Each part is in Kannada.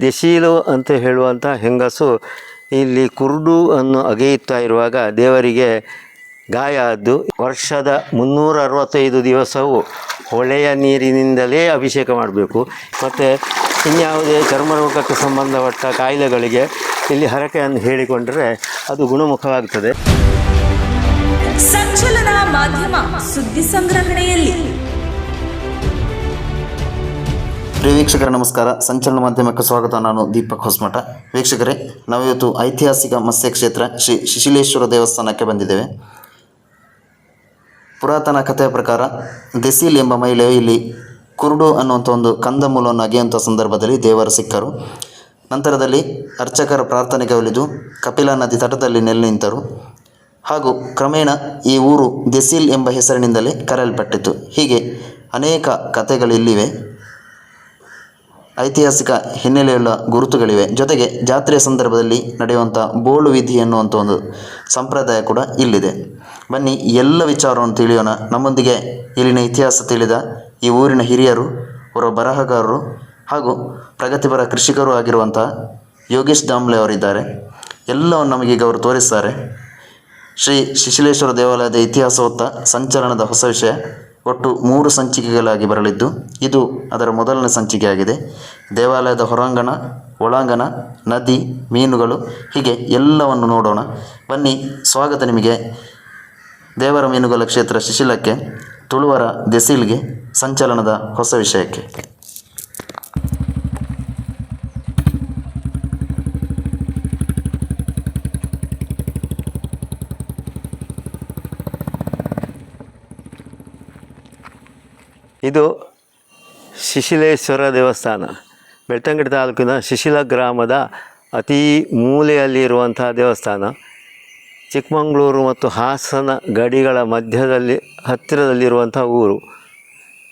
ದೆಶೀಲು ಅಂತ ಹೇಳುವಂಥ ಹೆಂಗಸು ಇಲ್ಲಿ ಕುರುಡು ಅನ್ನು ಅಗೆಯುತ್ತಾ ಇರುವಾಗ ದೇವರಿಗೆ ಗಾಯ ಆದ್ದು. ವರ್ಷದ ಮುನ್ನೂರ ಅರವತ್ತೈದು ದಿವಸವು ಹೊಳೆಯ ನೀರಿನಿಂದಲೇ ಅಭಿಷೇಕ ಮಾಡಬೇಕು. ಮತ್ತು ಇನ್ಯಾವುದೇ ಚರ್ಮರೋಗಕ್ಕೆ ಸಂಬಂಧಪಟ್ಟ ಕಾಯಿಲೆಗಳಿಗೆ ಇಲ್ಲಿ ಹರಕೆಯನ್ನು ಹೇಳಿಕೊಂಡರೆ ಅದು ಗುಣಮುಖವಾಗ್ತದೆ. ಸಂಚಲನ ಮಾಧ್ಯಮ ಸುದ್ದಿ ಸಂಗ್ರಹಣೆಯಲ್ಲಿ. ವೀಕ್ಷಕರ, ನಮಸ್ಕಾರ. ಸಂಚಲನ ಮಾಧ್ಯಮಕ್ಕೆ ಸ್ವಾಗತ. ನಾನು ದೀಪಕ್ ಹೊಸಮಠ. ವೀಕ್ಷಕರೇ, ನಾವಿವತ್ತು ಐತಿಹಾಸಿಕ ಮತ್ಸ್ಯ ಕ್ಷೇತ್ರ ಶ್ರೀ ಶಿಶಿಲೇಶ್ವರ ದೇವಸ್ಥಾನಕ್ಕೆ ಬಂದಿದ್ದೇವೆ. ಪುರಾತನ ಕಥೆಯ ಪ್ರಕಾರ, ದೆಸೀಲ್ ಎಂಬ ಮಹಿಳೆಯು ಇಲ್ಲಿ ಕುರುಡು ಅನ್ನುವಂಥ ಒಂದು ಕಂದಮೂಲವನ್ನು ಅಗೆಯುವಂಥ ಸಂದರ್ಭದಲ್ಲಿ ದೇವರು ಸಿಕ್ಕರು. ನಂತರದಲ್ಲಿ ಅರ್ಚಕರ ಪ್ರಾರ್ಥನೆಗೆ ಒಲಿದು ಕಪಿಲಾ ನದಿ ತಟದಲ್ಲಿ ನೆಲೆ ನಿಂತರು. ಹಾಗೂ ಕ್ರಮೇಣ ಈ ಊರು ದೆಸೀಲ್ ಎಂಬ ಹೆಸರಿನಿಂದಲೇ ಕರೆಯಲ್ಪಟ್ಟಿತು ಹೀಗೆ ಅನೇಕ ಕಥೆಗಳಿಲ್ಲಿವೆ. ಐತಿಹಾಸಿಕ ಹಿನ್ನೆಲೆಯುಳ್ಳ ಗುರುತುಗಳಿವೆ. ಜೊತೆಗೆ ಜಾತ್ರೆಯ ಸಂದರ್ಭದಲ್ಲಿ ನಡೆಯುವಂಥ ಬೋಳು ವಿಧಿ ಎನ್ನುವಂಥ ಒಂದು ಸಂಪ್ರದಾಯ ಕೂಡ ಇಲ್ಲಿದೆ. ಬನ್ನಿ, ಎಲ್ಲ ವಿಚಾರವನ್ನು ತಿಳಿಯೋಣ. ನಮ್ಮೊಂದಿಗೆ ಇಲ್ಲಿನ ಇತಿಹಾಸ ತಿಳಿದ ಈ ಊರಿನ ಹಿರಿಯರು, ಅವರ ಬರಹಗಾರರು ಹಾಗೂ ಪ್ರಗತಿಪರ ಕೃಷಿಕರು ಆಗಿರುವಂಥ ಯೋಗೇಶ್ ದಾಮ್ಲೆ ಅವರಿದ್ದಾರೆ. ಎಲ್ಲವನ್ನು ನಮಗೀಗ ಅವರು ತೋರಿಸ್ತಾರೆ. ಶ್ರೀ ಶಿಶಿಲೇಶ್ವರ ದೇವಾಲಯದ ಇತಿಹಾಸವತ್ತ ಸಂಚಲನದ ಹೊಸ ವಿಷಯ. ಒಟ್ಟು ಮೂರು ಸಂಚಿಕೆಗಳಾಗಿ ಬರಲಿದ್ದು, ಇದು ಅದರ ಮೊದಲನೇ ಸಂಚಿಕೆಯಾಗಿದೆ. ದೇವಾಲಯದ ಹೊರಾಂಗಣ, ಒಳಾಂಗಣ, ನದಿ, ಮೀನುಗಳು, ಹೀಗೆ ಎಲ್ಲವನ್ನು ನೋಡೋಣ. ಬನ್ನಿ, ಸ್ವಾಗತ ನಿಮಗೆ. ದೇವರ ಮೀನುಗಳ ಕ್ಷೇತ್ರ ಶಿಶಿಲಕ್ಕೆ, ತುಳುವರ ದೆಸಿಲ್ಗೆ, ಸಂಚಲನದ ಹೊಸ ವಿಷಯಕ್ಕೆ. ಇದು ಶಿಶಿಲೇಶ್ವರ ದೇವಸ್ಥಾನ. ಬೆಳ್ತಂಗಡಿ ತಾಲೂಕಿನ ಶಿಶಿಲ ಗ್ರಾಮದ ಅತೀ ಮೂಲೆಯಲ್ಲಿರುವಂಥ ದೇವಸ್ಥಾನ. ಚಿಕ್ಕಮಗಳೂರು ಮತ್ತು ಹಾಸನ ಗಡಿಗಳ ಮಧ್ಯದಲ್ಲಿ ಹತ್ತಿರದಲ್ಲಿರುವಂಥ ಊರು.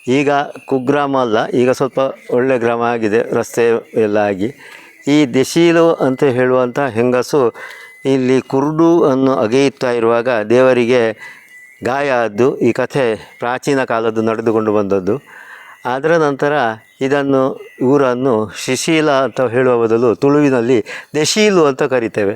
ಈಗ ಕುಗ್ರಾಮ ಅಲ್ಲ, ಈಗ ಸ್ವಲ್ಪ ಒಳ್ಳೆ ಗ್ರಾಮ ಆಗಿದೆ, ರಸ್ತೆ ಎಲ್ಲ ಆಗಿ. ಈ ದೆಶೀಲು ಅಂತ ಹೇಳುವಂಥ ಹೆಂಗಸು ಇಲ್ಲಿ ಕುರುಡು ಅನ್ನು ಅಗೆಯುತ್ತಾ ಇರುವಾಗ ದೇವರಿಗೆ ಗಾಯ ಆದ್ದು ಈ ಕಥೆ ಪ್ರಾಚೀನ ಕಾಲದ್ದು ನಡೆದುಕೊಂಡು ಬಂದದ್ದು. ಅದರ ನಂತರ ಇದನ್ನು, ಊರನ್ನು ಶಿಶೀಲ ಅಂತ ಹೇಳುವ ಬದಲು ತುಳುವಿನಲ್ಲಿ ದೆಶೀಲು ಅಂತ ಕರಿತೇವೆ.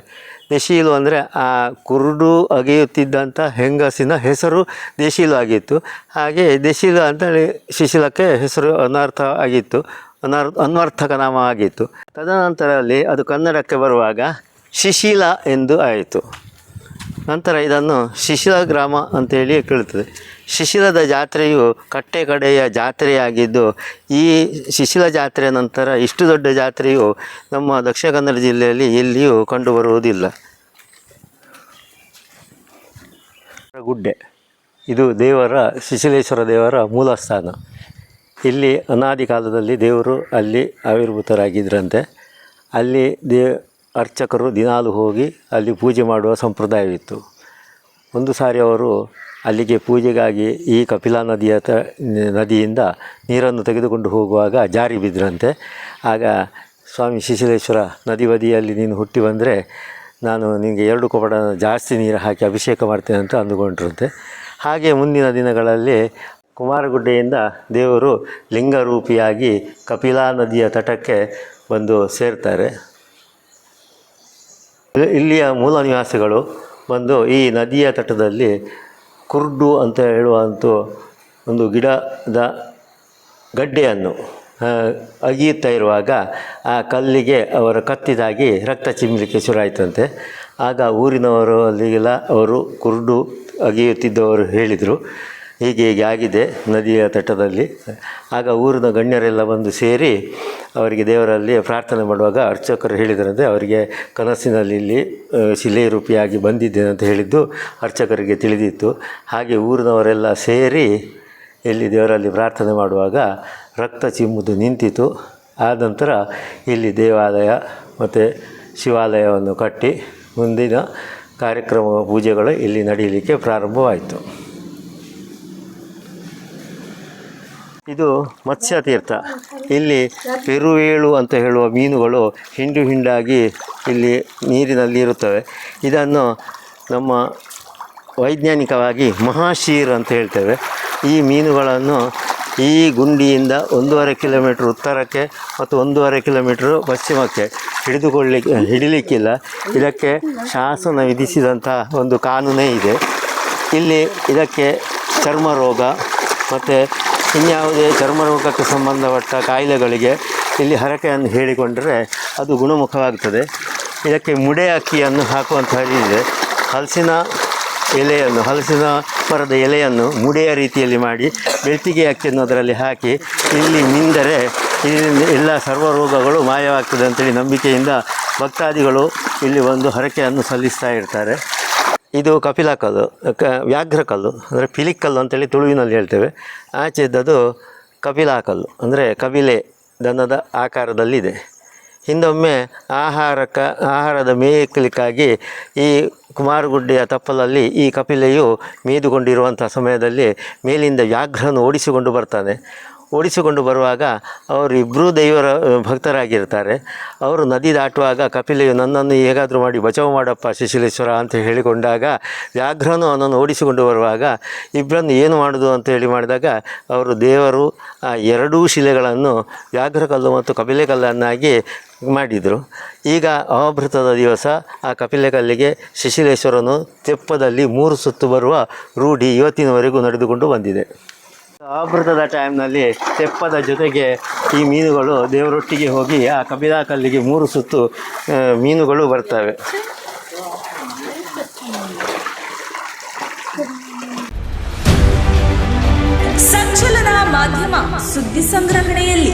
ದೆಶೀಲು ಅಂದರೆ ಆ ಕುರುಡು ಅಗೆಯುತ್ತಿದ್ದಂಥ ಹೆಂಗಸಿನ ಹೆಸರು ದೇಶೀಲು ಆಗಿತ್ತು. ಹಾಗೆ ದೆಶೀಲು ಅಂತೇಳಿ ಶಿಶಿಲಕ್ಕೆ ಹೆಸರು ಅನರ್ಥ ಆಗಿತ್ತು, ಅನರ್ ಅನ್ವರ್ಥಕ ನಾಮ ಆಗಿತ್ತು. ತದನಂತರದಲ್ಲಿ ಅದು ಕನ್ನಡಕ್ಕೆ ಬರುವಾಗ ಶಿಶೀಲ ಎಂದು ಆಯಿತು. ನಂತರ ಇದನ್ನು ಶಿಶಿರ ಗ್ರಾಮ ಅಂತೇಳಿ ಕೇಳುತ್ತದೆ. ಶಿಶಿರದ ಜಾತ್ರೆಯು ಕಟ್ಟೆ ಕಡೆಯ ಜಾತ್ರೆಯಾಗಿದ್ದು, ಈ ಶಿಶಿರ ಜಾತ್ರೆ ನಂತರ ಇಷ್ಟು ದೊಡ್ಡ ಜಾತ್ರೆಯು ನಮ್ಮ ದಕ್ಷಿಣ ಕನ್ನಡ ಜಿಲ್ಲೆಯಲ್ಲಿ ಎಲ್ಲಿಯೂ ಕಂಡುಬರುವುದಿಲ್ಲ. ಗುಡ್ಡೆ. ಇದು ದೇವರ, ಶಿಶಿಲೇಶ್ವರ ದೇವರ ಮೂಲ ಸ್ಥಾನ ಇಲ್ಲಿ ಅನಾದಿ ಕಾಲದಲ್ಲಿ ದೇವರು ಅಲ್ಲಿ ಆವಿರ್ಭೂತರಾಗಿದ್ದರಂತೆ ಅಲ್ಲಿ ದೇ ಅರ್ಚಕರು ದಿನಾಲು ಹೋಗಿ ಅಲ್ಲಿ ಪೂಜೆ ಮಾಡುವ ಸಂಪ್ರದಾಯವಿತ್ತು. ಒಂದು ಸಾರಿ ಅವರು ಅಲ್ಲಿಗೆ ಪೂಜೆಗಾಗಿ ಈ ಕಪಿಲಾ ನದಿಯ ತ, ನದಿಯಿಂದ ನೀರನ್ನು ತೆಗೆದುಕೊಂಡು ಹೋಗುವಾಗ ಜಾರಿ ಬಿದ್ದರಂತೆ ಆಗ ಸ್ವಾಮಿ ಶಿಶಿಲೇಶ್ವರ ನದಿ ಬದಿಯಲ್ಲಿ ನೀನು ಹುಟ್ಟಿ ಬಂದರೆ ನಾನು ನಿನಗೆ ಎರಡು ಕೊಪಡ ಜಾಸ್ತಿ ನೀರು ಹಾಕಿ ಅಭಿಷೇಕ ಮಾಡ್ತೇನೆ ಅಂತ ಅಂದುಕೊಂಡ್ರಂತೆ. ಹಾಗೆ ಮುಂದಿನ ದಿನಗಳಲ್ಲಿ ಕುಮಾರಗುಡ್ಡೆಯಿಂದ ದೇವರು ಲಿಂಗರೂಪಿಯಾಗಿ ಕಪಿಲಾ ನದಿಯ ತಟಕ್ಕೆ ಬಂದು ಸೇರ್ತಾರೆ. ಇಲ್ಲಿಯ ಮೂಲ ನಿವಾಸಿಗಳು ಬಂದು ಈ ನದಿಯ ತಟದಲ್ಲಿ ಕುರ್ಡು ಅಂತ ಹೇಳುವಂಥ ಒಂದು ಗಿಡದ ಗಡ್ಡೆಯನ್ನು ಅಗಿಯುತ್ತಾ ಇರುವಾಗ ಆ ಕಲ್ಲಿಗೆ ಅವರು ಕತ್ತಿದಾಗಿ ರಕ್ತ ಚಿಮ್ಮಲಿಕ್ಕೆ ಶುರುವಾಯಿತಂತೆ ಆಗ ಊರಿನವರು ಅಲ್ಲಿಗೆಲ್ಲ ಅವರು ಕುರುಡು ಅಗಿಯುತ್ತಿದ್ದವರು ಹೇಳಿದರು. ಹೀಗೆ ಹೀಗೆ ಆಗಿದೆ ನದಿಯ ತಟದಲ್ಲಿ. ಆಗ ಊರಿನ ಗಣ್ಯರೆಲ್ಲ ಬಂದು ಸೇರಿ ಅವರಿಗೆ ದೇವರಲ್ಲಿ ಪ್ರಾರ್ಥನೆ ಮಾಡುವಾಗ ಅರ್ಚಕರು ಹೇಳಿದರಂತೆ, ಅವರಿಗೆ ಕನಸಿನಲ್ಲಿ ಇಲ್ಲಿ ಶಿಲೆ ರೂಪಿಯಾಗಿ ಬಂದಿದ್ದೇನೆ ಅಂತ ಹೇಳಿದ್ದು ಅರ್ಚಕರಿಗೆ ತಿಳಿದಿತ್ತು. ಹಾಗೆ ಊರಿನವರೆಲ್ಲ ಸೇರಿ ಇಲ್ಲಿ ದೇವರಲ್ಲಿ ಪ್ರಾರ್ಥನೆ ಮಾಡುವಾಗ ರಕ್ತ ಚಿಮ್ಮುದು ನಿಂತಿತು. ಆದ ನಂತರ ಇಲ್ಲಿ ದೇವಾಲಯ ಮತ್ತು ಶಿವಾಲಯವನ್ನು ಕಟ್ಟಿ ಮುಂದಿನ ಕಾರ್ಯಕ್ರಮ ಪೂಜೆಗಳು ಇಲ್ಲಿ ನಡೆಯಲಿಕ್ಕೆ ಪ್ರಾರಂಭವಾಯಿತು. ಇದು ಮತ್ಸ್ಯ ತೀರ್ಥ. ಇಲ್ಲಿ ಪೆರುವೇಳು ಅಂತ ಹೇಳುವ ಮೀನುಗಳು ಹಿಂಡು ಹಿಂಡಾಗಿ ಇಲ್ಲಿ ನೀರಿನಲ್ಲಿ ಇರುತ್ತವೆ. ಇದನ್ನು ನಮ್ಮ ವೈಜ್ಞಾನಿಕವಾಗಿ ಮಹಾಶೀರ್ ಅಂತ ಹೇಳ್ತೇವೆ. ಈ ಮೀನುಗಳನ್ನು ಈ ಗುಂಡಿಯಿಂದ ಒಂದೂವರೆ ಕಿಲೋಮೀಟ್ರ್ ಉತ್ತರಕ್ಕೆ ಮತ್ತು ಒಂದೂವರೆ ಕಿಲೋಮೀಟ್ರ್ ಪಶ್ಚಿಮಕ್ಕೆ ಹಿಡಿದುಕೊಳ್ಳಿ, ಹಿಡಿಲಿಕ್ಕಿಲ್ಲ. ಇದಕ್ಕೆ ಶಾಸನ ವಿಧಿಸಿದಂಥ ಒಂದು ಕಾನೂನೇ ಇದೆ. ಇಲ್ಲಿ ಇದಕ್ಕೆ ಚರ್ಮ ರೋಗ ಮತ್ತು ಇನ್ಯಾವುದೇ ಚರ್ಮ ರೋಗಕ್ಕೆ ಸಂಬಂಧಪಟ್ಟ ಕಾಯಿಲೆಗಳಿಗೆ ಇಲ್ಲಿ ಹರಕೆಯನ್ನು ಹೇಳಿಕೊಂಡರೆ ಅದು ಗುಣಮುಖವಾಗ್ತದೆ. ಇದಕ್ಕೆ ಮುಡೆ ಅಕ್ಕಿಯನ್ನು ಹಾಕುವಂಥದ್ದಿದೆ ಹಲಸಿನ ಎಲೆಯನ್ನು, ಹಲಸಿನ ಮರದ ಎಲೆಯನ್ನು ಮುಡೆಯ ರೀತಿಯಲ್ಲಿ ಮಾಡಿ ಬೆಳ್ತಿಗೆ ಅಕ್ಕಿಯನ್ನು ಅದರಲ್ಲಿ ಹಾಕಿ ಇಲ್ಲಿ ನಿಂದರೆ ಇಲ್ಲಿಂದ ಎಲ್ಲ ಸರ್ವ ರೋಗಗಳು ಮಾಯವಾಗ್ತದೆ ಅಂತೇಳಿ ನಂಬಿಕೆಯಿಂದ ಭಕ್ತಾದಿಗಳು ಇಲ್ಲಿ ಒಂದು ಹರಕೆಯನ್ನು ಸಲ್ಲಿಸ್ತಾ ಇರ್ತಾರೆ. ಇದು ಕಪಿಲ ಕಲ್ಲು, ಕ, ವ್ಯಾಘ್ರ ಕಲ್ಲು, ಅಂದರೆ ಪಿಲಿಕಲ್ಲು ಅಂತೇಳಿ ತುಳುವಿನಲ್ಲಿ ಹೇಳ್ತೇವೆ. ಆಚೆ ಇದ್ದದ್ದು ಕಪಿಲ ಕಲ್ಲು, ಅಂದರೆ ಕಪಿಲೆ ದನದ ಆಕಾರದಲ್ಲಿದೆ. ಹಿಂದೊಮ್ಮೆ ಆಹಾರಕ್ಕೆ ಆಹಾರದ ಮೇಯಕ್ಕಲಿಕ್ಕಾಗಿ ಈ ಕುಮಾರಗುಡ್ಡೆಯ ತಪ್ಪಲಲ್ಲಿ ಈ ಕಪಿಲೆಯು ಮೇದುಕೊಂಡಿರುವಂಥ ಸಮಯದಲ್ಲಿ ಮೇಲಿಂದ ವ್ಯಾಘ್ರನು ಓಡಿಸಿಕೊಂಡು ಬರ್ತಾನೆ. ಓಡಿಸಿಕೊಂಡು ಬರುವಾಗ ಅವರು ಇಬ್ಬರೂ ದೈವರ ಭಕ್ತರಾಗಿರ್ತಾರೆ. ಅವರು ನದಿ ದಾಟುವಾಗ ಕಪಿಲೆಯು ನನ್ನನ್ನು ಹೇಗಾದರೂ ಮಾಡಿ ಬಚಾವು ಮಾಡಪ್ಪ ಶಿಶಿಲೇಶ್ವರ ಅಂತ ಹೇಳಿಕೊಂಡಾಗ ವ್ಯಾಘ್ರನು ಅವನನ್ನು ಓಡಿಸಿಕೊಂಡು ಬರುವಾಗ ಇಬ್ಬರನ್ನು ಏನು ಮಾಡೋದು ಅಂತ ಹೇಳಿ ಮಾಡಿದಾಗ ಅವರು ದೇವರು ಆ ಎರಡೂ ಶಿಲೆಗಳನ್ನು ವ್ಯಾಘ್ರಕಲ್ಲು ಮತ್ತು ಕಪಿಲೆ ಕಲ್ಲನ್ನಾಗಿ ಮಾಡಿದರು. ಈಗ ಅವಭೃತದ ದಿವಸ ಆ ಕಪಿಲೆ ಕಲ್ಲಿಗೆ ಶಿಶಿಲೇಶ್ವರನು ತೆಪ್ಪದಲ್ಲಿ ಮೂರು ಸುತ್ತು ಬರುವ ರೂಢಿ ಇವತ್ತಿನವರೆಗೂ ನಡೆದುಕೊಂಡು ಬಂದಿದೆ. ಆವೃತದ ಟೈಮ್ನಲ್ಲಿ ತೆಪ್ಪದ ಜೊತೆಗೆ ಈ ಮೀನುಗಳು ದೇವರೊಟ್ಟಿಗೆ ಹೋಗಿ ಆ ಕಬಿಲಾ ಕಲ್ಲಿಗೆ ಮೂರು ಸುತ್ತು ಮೀನುಗಳು ಬರ್ತವೆ. ಸಂಚಲನ ಮಾಧ್ಯಮ ಸುದ್ದಿ ಸಂಗ್ರಹಣೆಯಲ್ಲಿ.